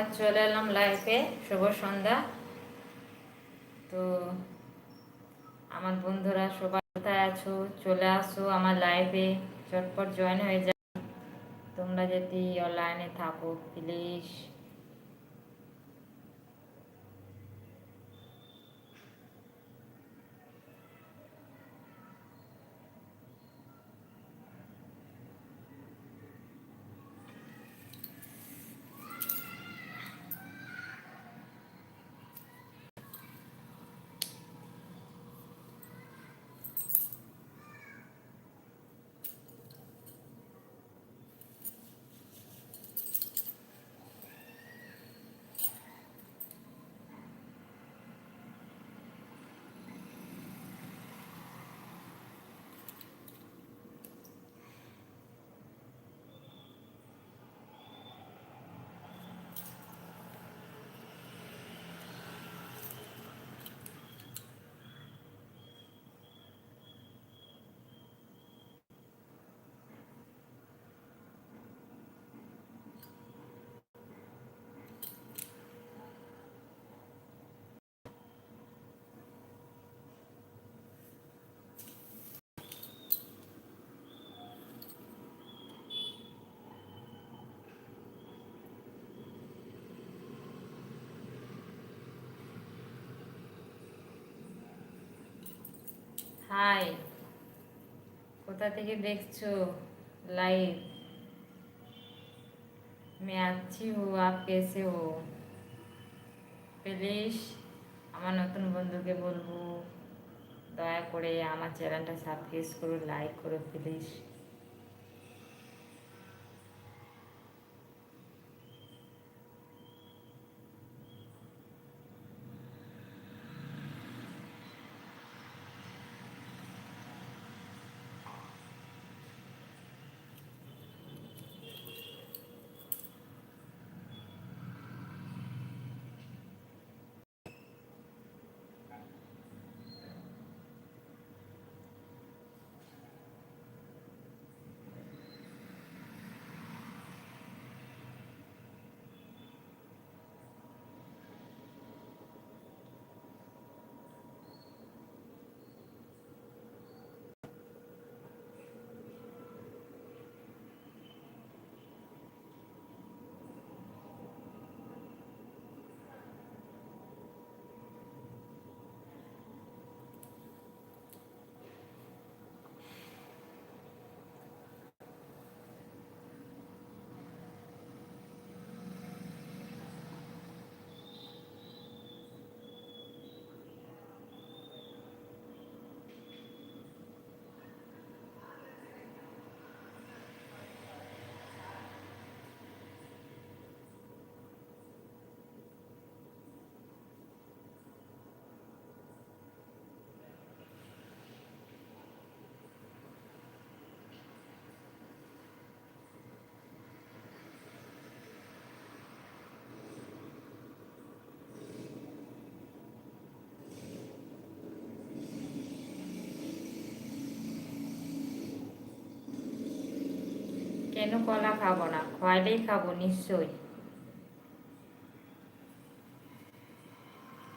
আবার চলে এলাম লাইফে শুভ সন্ধ্যা। তো আমার বন্ধুরা সবাই কোথায় আছো? চলে আসো আমার লাইফে চটপট জয়েন হয়ে যাও। তোমরা যদি অনলাইনে থাকো প্লিজ হাই কোথা থেকে দেখছো লাইভ मैं अच्छी हूँ आप कैसे हो প্লিজ আমার নতুন বন্ধুকে বলবো দয়া করে আমার চ্যানেলটা সাবস্ক্রাইব করো লাইক করো প্লিজ কেন কলা খাব না? খয়ালেই খাব নিশ্চয়ই।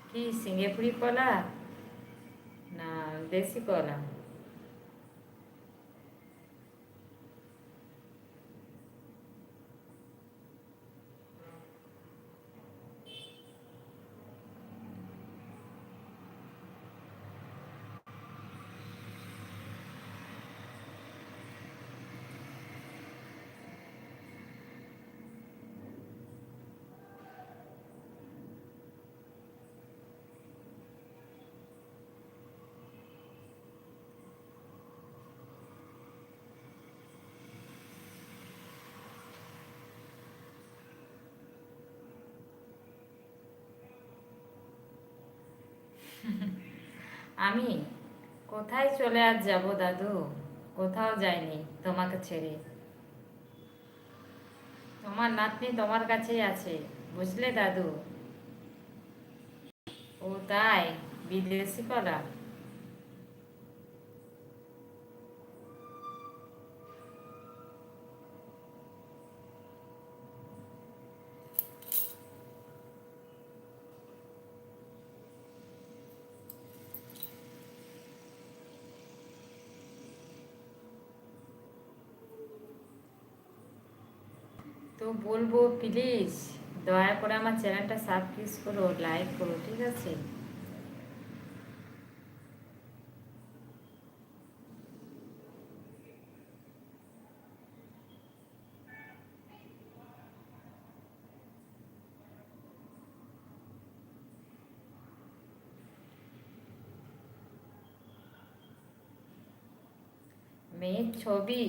কি সিঙ্গেপুরি কলা? না দেশি কলা। আমি? কোথায় চলে আজ যাব দাদু? কোথাও যাইনি তোমাকে ছেড়ে। তোমার নাতনি তোমার কাছেই আছে, বুঝলে দাদু? ও তাই, বিদেশি কলা তো বলব প্লিজ দয়া করে আমার চ্যানেলটা সাবস্ক্রাইব করো লাইক করো, ঠিক আছে? মেয়ের ছবি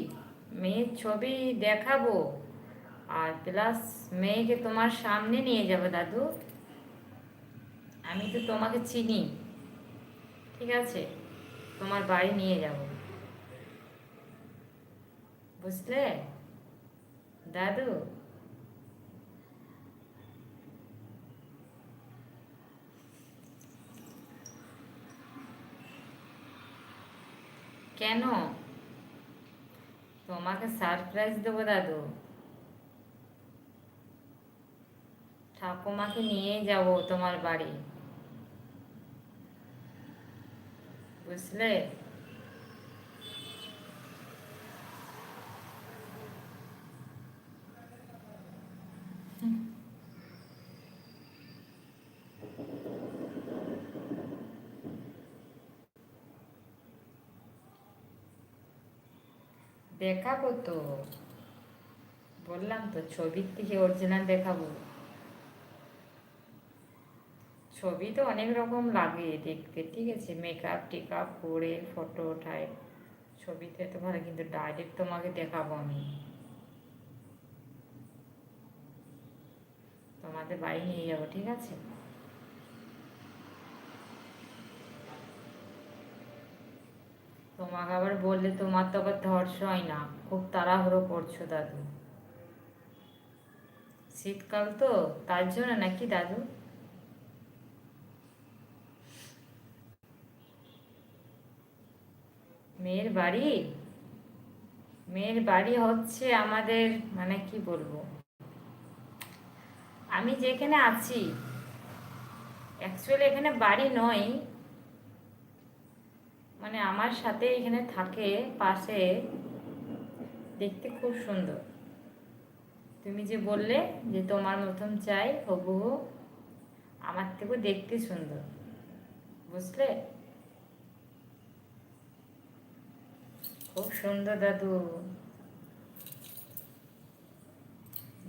মেয়ের ছবি দেখাবো। আর প্লাস মেয়েকে তোমার সামনে নিয়ে যাব, দাদু। আমি তো তোমাকে চিনি। ঠিক আছে, তোমার বাড়ি নিয়ে যাব। বুঝলে? দাদু। কেন? তোমাকে সারপ্রাইজ দেবো, দাদু। ঠাকুমাকে নিয়ে যাব তোমার বাড়ি। বুঝলে? দেখাবো তো। বললাম তো ছবির থেকে অরিজিনাল দেখাবো। ছবি তো অনেক রকম লাগে দেখতে, ঠিক আছে? মেকআপ টেকআপ করে ফটো ওঠায় ছবিতে তো ভালো, কিন্তু ডাইরেক্ট তোমাকে দেখাবো আমি। তোমাদের বাড়ি নিয়ে যাব, ঠিক আছে? তোমাকে আবার বললে তোমার তো আবার ধর্ষ হয় না, খুব তাড়াহুড়ো করছ দাদু। শীতকাল তো, তার জন্য নাকি দাদু? মেয়ের বাড়ি? মেয়ের বাড়ি হচ্ছে আমাদের মানে কি বলব? আমি যেখানে আছি অ্যাকচুয়ালি এখানে বাড়ি নয় মানে আমার সাথে এখানে থাকে, পাশে। দেখতে খুব সুন্দর। তুমি যে বললে যে তোমার মতন চাই হবু আমার থেকেও দেখতে সুন্দর। বুঝলে? খুব সুন্দর দাদু।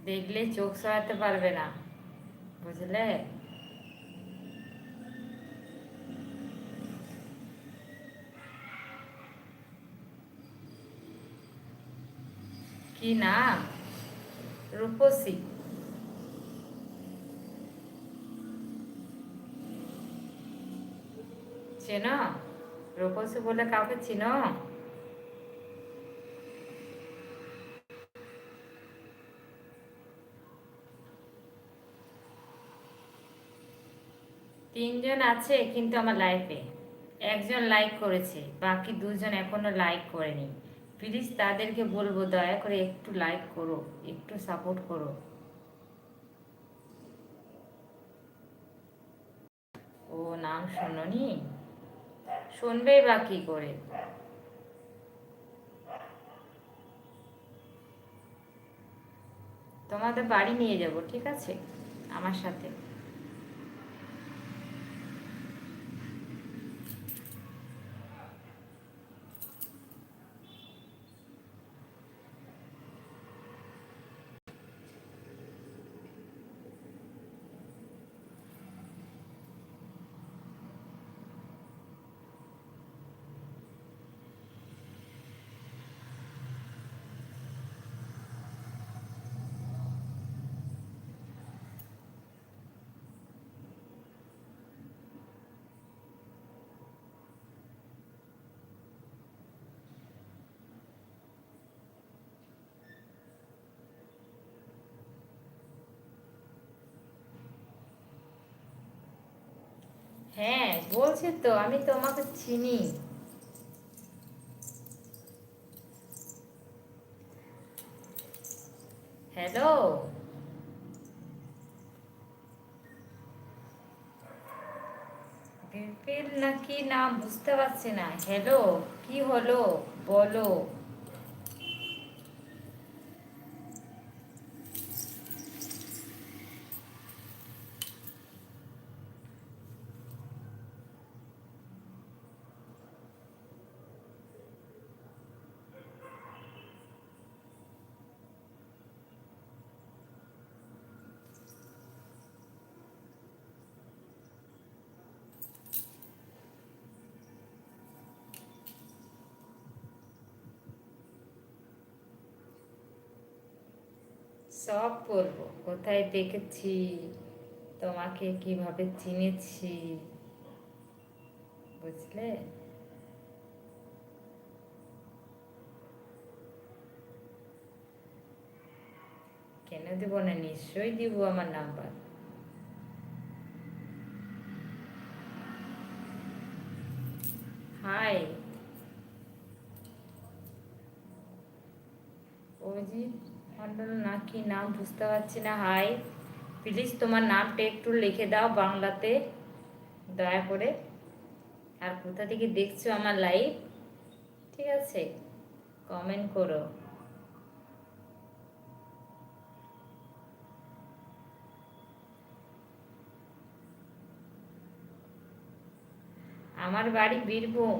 দেখলে চোখ সরাতে পারবে না, বুঝলে? কি নাম? রূপসী। চেনো? রূপসী বলে কাউকে চিনো? তিনজন আছে কিন্তু আমার লাইফে একজন লাইক করেছে, বাকি দুজন এখনও লাইক করেনি। প্লিজ তাদেরকে বলব, দয়া করে একটু লাইক করো, একটু সাপোর্ট করো। ও নাম শুনোনি? শুনবেই বা কি করে? তোমাদের বাড়ি নিয়ে যাব, ঠিক আছে? আমার সাথে হ্যাঁ বলছি তো, আমি তোমাকে চিনি। হ্যালো বিপিল নাকি নাম বুঝতে পারছি না। হ্যালো কি হলো? বলো। সব বলব কোথায় দেখেছি? তোমাকে কীভাবে চিনেছি? বুঝলে? কেন দিব না? নিশ্চয়ই দিব আমার নাম্বার। হাই। অজিত মন্ডল না কি নাম বুঝতে পারছি না। হাই প্লিজ তোমার নামটা একটু লিখে দাও বাংলাতে। দয়া করে। আর কোথা থেকে দেখছ আমার লাইভ ঠিক আছে কমেন্ট করো। আমার বাড়ি বীরভূম।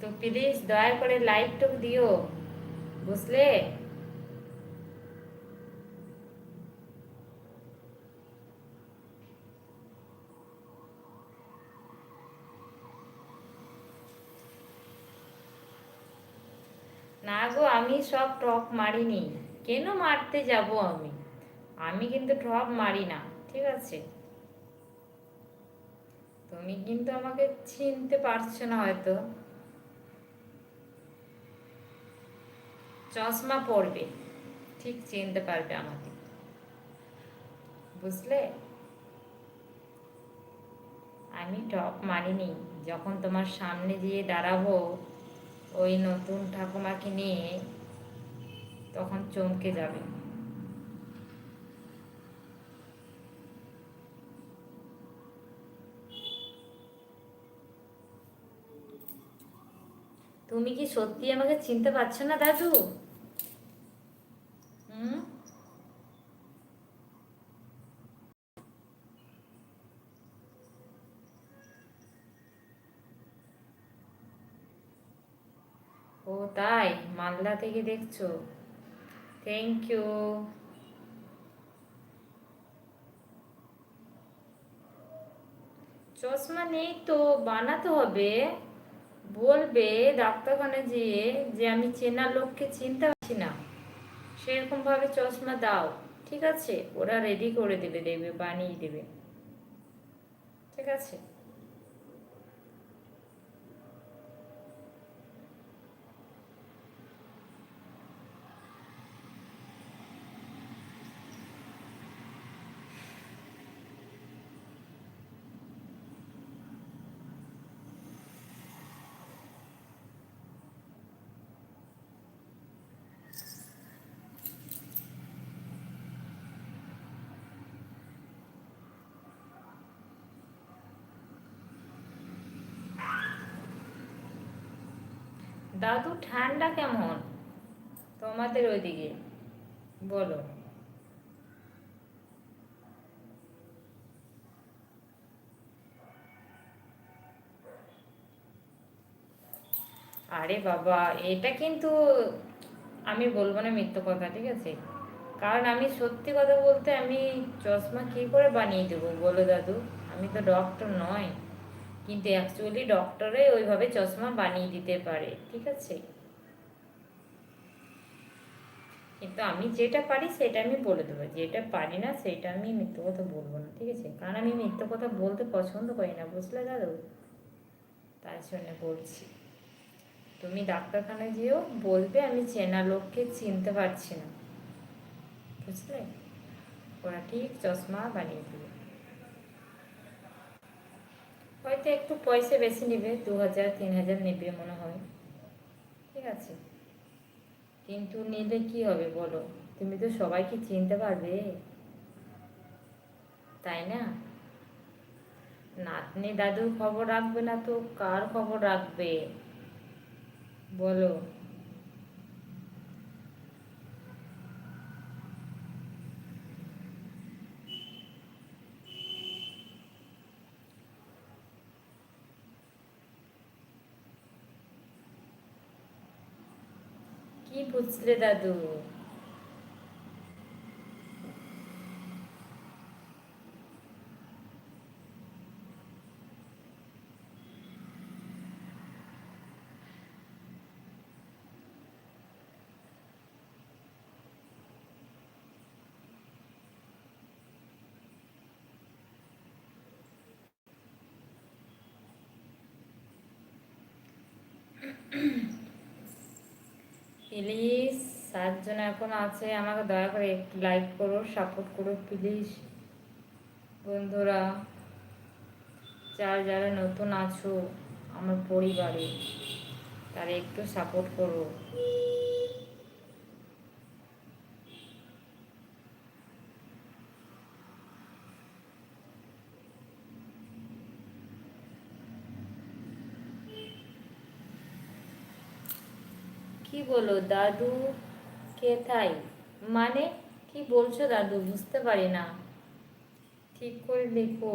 তো প্লিজ দয়া করে লাইকটা দিও। বুঝলে না গো, আমি সব টপ মারিনি। কেন মারতে যাব আমি? আমি কিন্তু টপ মারি না, ঠিক আছে? তুমি কিন্তু আমাকে চিনতে পারছ না হয়তো। চশমা পরবে। ঠিক চিনতে পারবে আমাকে। বুঝলে? আমি টপ মানিনি। যখন তোমার সামনে দিয়ে দাঁড়াবো, ওই নতুন ঠাকুমাকে নিয়ে তখন চমকে যাবে। তুমি কি সত্যি আমাকে চিনতে পারছ না, দাদু? ও, তাই? মালদা থেকে দেখছ? থ্যাংক ইউ চশমা নেই তো, বানাতে হবে। বলবে ডাক্তারখানে যেয়ে যে আমি চেনা লোককে চিনতে পারছি না। সেরকমভাবে চশমা দাও, ঠিক আছে? ওরা রেডি করে দেবে দেবে, বানিয়ে দেবে। ঠিক আছে? দাদু, ঠান্ডা কেমন? তোমাদের ওইদিকে, বলো। আরে বাবা, এটা কিন্তু আমি বলব না মিথ্যে কথা, ঠিক আছে? কারণ আমি সত্যি কথা বলতে আমি চশমা কী করে বানিয়ে দেবো, বলো দাদু? আমি তো ডক্টর নয়। কিন্তু অ্যাকচুয়ালি ডক্টরে ওইভাবে চশমা বানিয়ে দিতে পারে, ঠিক আছে? কিন্তু আমি যেটা পারি সেটা আমি বলে দেবো, যেটা পারি না সেটা আমি মিথ্যে কথা বলব না, ঠিক আছে? কারণ আমি মিথ্যে কথা বলতে পছন্দ করি না, বুঝলে দাদু? তার জন্য বলছি। তুমি ডাক্তারখানায় যেও, বলবে আমি চেনা লোককে চিনতে পারছি না, বুঝলে? ওরা ঠিক চশমা বানিয়ে দেবে। হয়তো একটু পয়সা বেশি নেবে, দু হাজার, তিন হাজার নেবে মনে হয়। ঠিক আছে? কিন্তু নিলে কি হবে বলো? তুমি তো সবাইকে চিনতে পারবে। তাই না? নাতনি দাদুর খবর রাখবে না তো? কার খবর রাখবে? বলো। কি বুঝলে দাদু প্লিজ সাতজন এখন আছে, আমাকে দয়া করে একটু লাইক করো, সাপোর্ট করো, প্লিজ। বন্ধুরা, যারা যারা নতুন আছো, আমার পরিবারে, তারা একটু সাপোর্ট করো। বলো দাদু? কেথাই মানে কি বলছো দাদু? বুঝতে পারি না। ঠিক করে লেখো।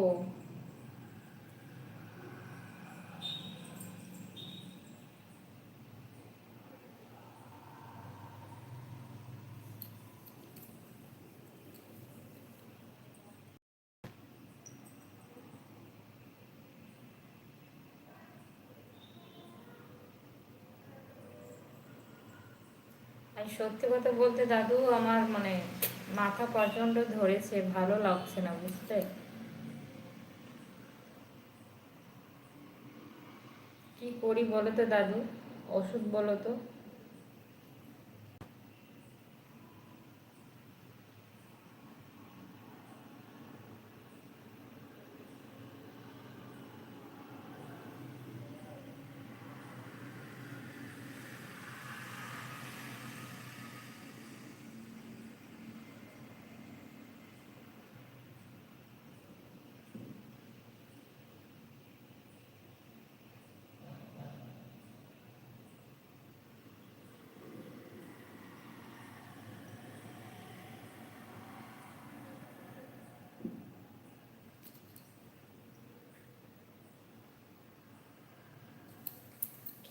সত্যি কথা বলতে দাদু, আমার মানে মাথা প্রচণ্ড ধরেছে, ভালো লাগছে না বুঝতে কি করি বলো তো দাদু? ওষুধ বলো তো।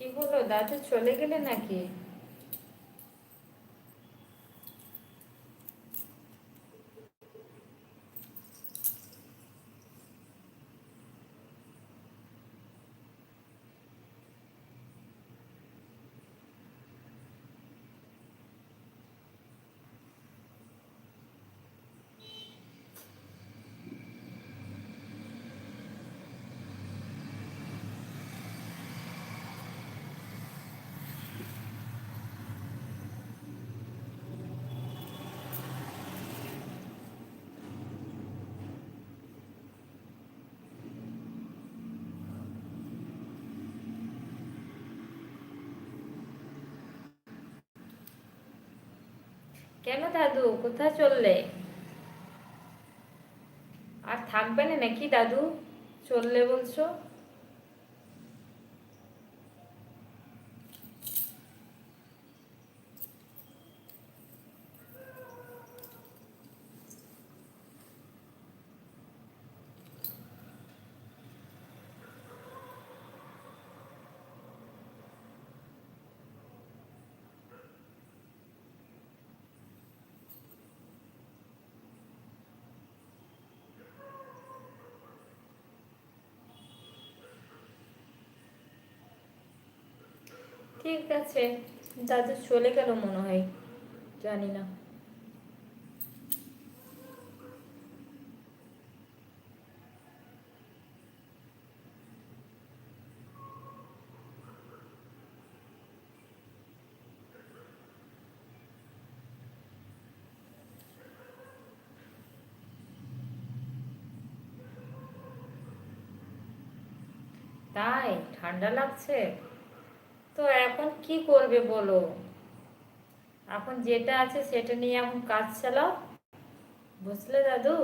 কি হলো? দাদু চলে গেলে নাকি? কেন দাদু? কোথায় চললে? আর থাকবে না নাকি দাদু? চললে বলছো? ঠিক আছে। দাদু চলে গেল মনে হয়। জানি না। তাই ঠান্ডা লাগছে? তো এখন কি করবে বলো? এখন যেটা আছে সেটা নিয়ে এখন কাজ চালাও। বুঝলে দাদু?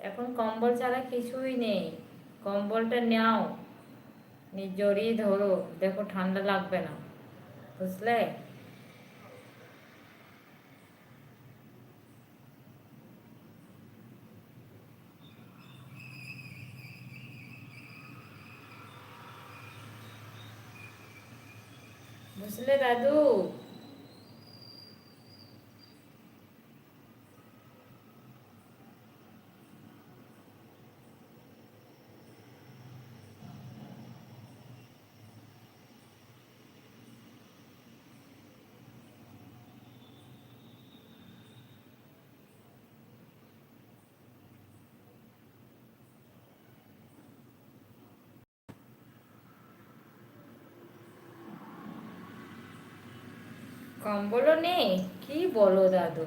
এখন কম্বল ছাড়া কিছুই নেই। কম্বলটা নাও। জড়িয়ে ধরো। দেখো ঠান্ডা লাগবে না। বুঝলে? বুঝলে দাদু কম্বলও নেই? কি বলো দাদু?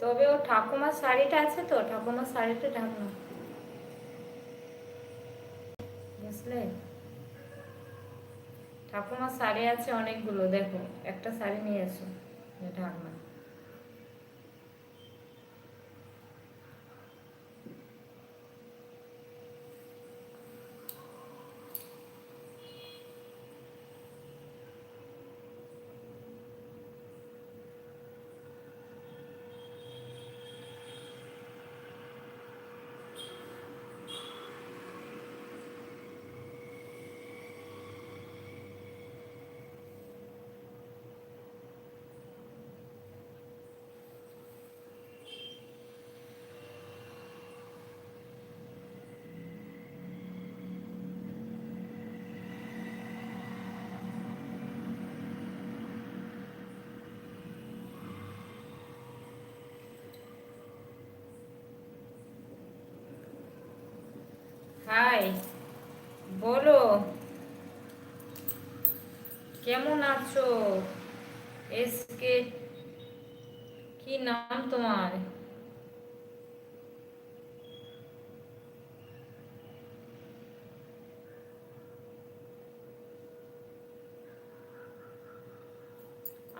তবে ও ঠাকুমার শাড়িটা আছে তো? ঠাকুমার শাড়িটা ঢাকনা বুঝলে? ঠাকুমার শাড়ি আছে অনেকগুলো, দেখো। একটা শাড়ি নিয়ে এসো। ঢাকনা। হাই, বলো। কেমন আছো? এসকে কি নাম তোমার?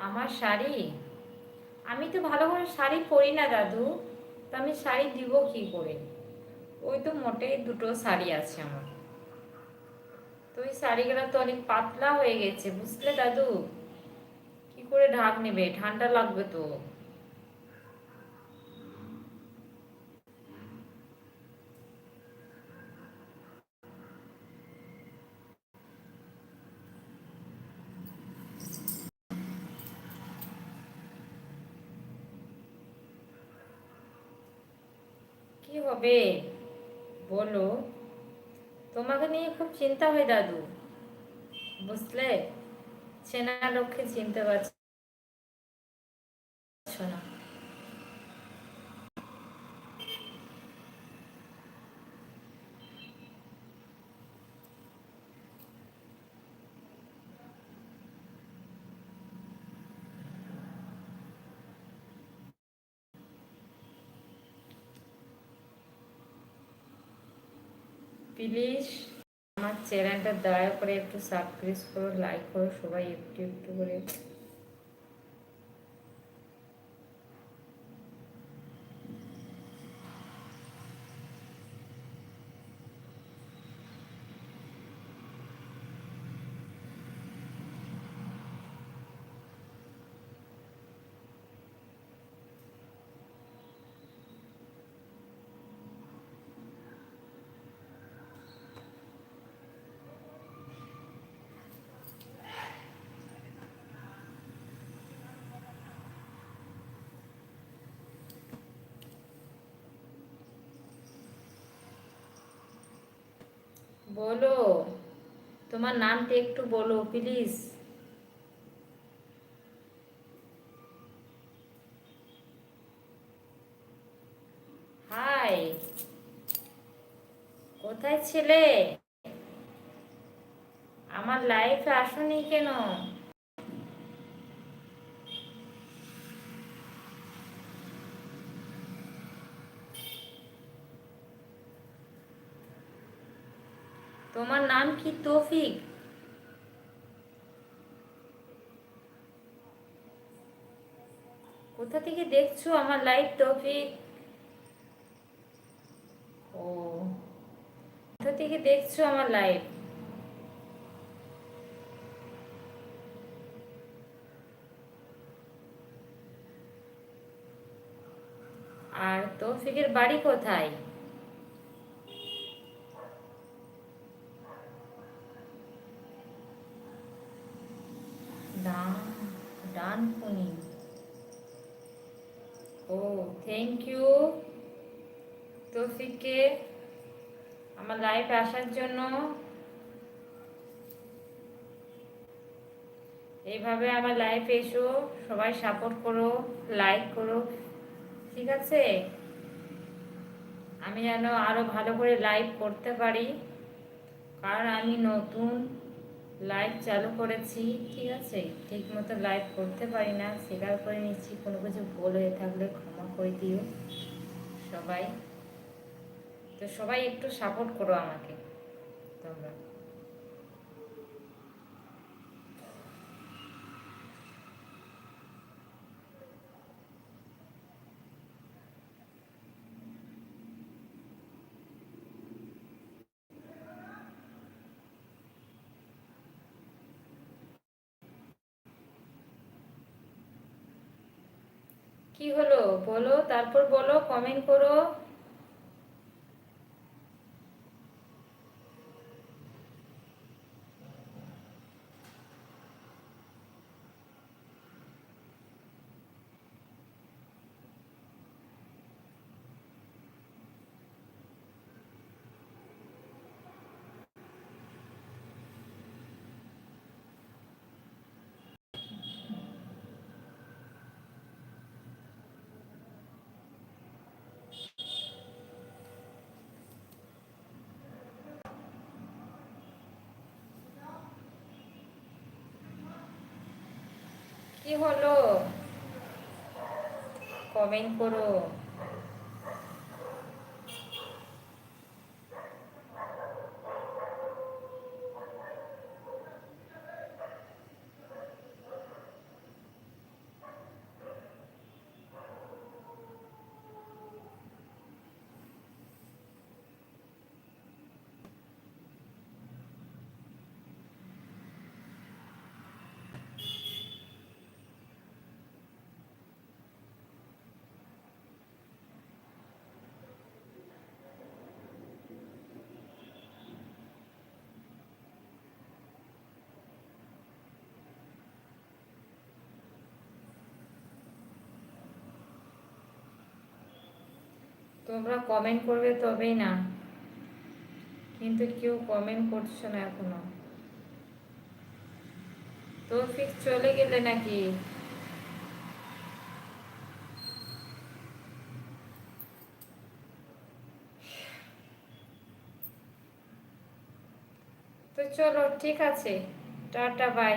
আমার শাড়ি? আমি তো ভালো করে শাড়ি পরি না, দাদু। তা আমি শাড়ি দিব কি করে? ওই তো মোটেই দুটো শাড়ি আছে আমার। তো ওই শাড়িগুলো তো অনেক পাতলা হয়ে গেছে, বুঝলে দাদু? কি করে ঢাক নেবে? ঠান্ডা লাগবে তো। কি হবে? বলো তোমাকে নিয়ে খুব চিন্তা হয় দাদু বুঝলে? চেনা লোককে চিনতে পারছ না প্লিজ আমার চ্যানেলটা দয়া করে একটু সাবস্ক্রাইব করো লাইক করো সবাই একটু একটু করে বলো। তোমার নামটা একটু বলো প্লিজ হাই কোথায় ছিলে? আমার লাইফে আসনি কেন তোমার নাম কি তৌফিক? কোথা থেকে দেখছ আমার লাইভ তৌফিক? ও। কোথা থেকে দেখছ আমার লাইভ আর তৌফিকের বাড়ি কোথায় ডান ডানকুনি ও থ্যাংক ইউ তৌফিককে লাইফে আসার জন্য এইভাবে আমার লাইফে এসো, সবাই সাপোর্ট করো লাইক করো, ঠিক আছে? আমি যেন আরও ভালো করে লাইভ করতে পারি, কারণ আমি নতুন লাইভ চালু করেছি, ঠিক আছে? ঠিক মতো লাইভ করতে পারি না, স্বীকার করে নিচ্ছি, কোনো কিছু ভুল হয়ে থাকলে ক্ষমা করে দিও, সবাই। তো সবাই একটু সাপোর্ট করো আমাকে তোমরা। কি হলো? বলো তারপর বলো কমেন্ট করো। কি হলো? কমেন্ট করো। তোমরা কমেন্ট করবে তবেই না। কিন্তু কেউ কমেন্ট করছ না এখনও। তৌফিক চলে গেলে নাকি? তো চলো, ঠিক আছে। টাটা বাই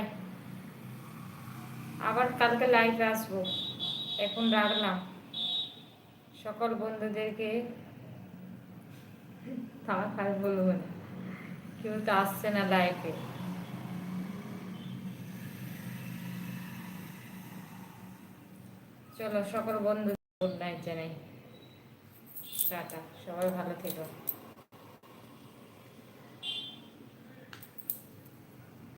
আবার কালকে লাইভ আসব। এখন রাখলাম। সকল বন্ধুদেরকে থাক খাই বলব না। কেউ তো আসছে না লাইফে। চলো সকল বন্ধু গুড নাইট জানাই। টাটা, সবাই ভালো থেকো।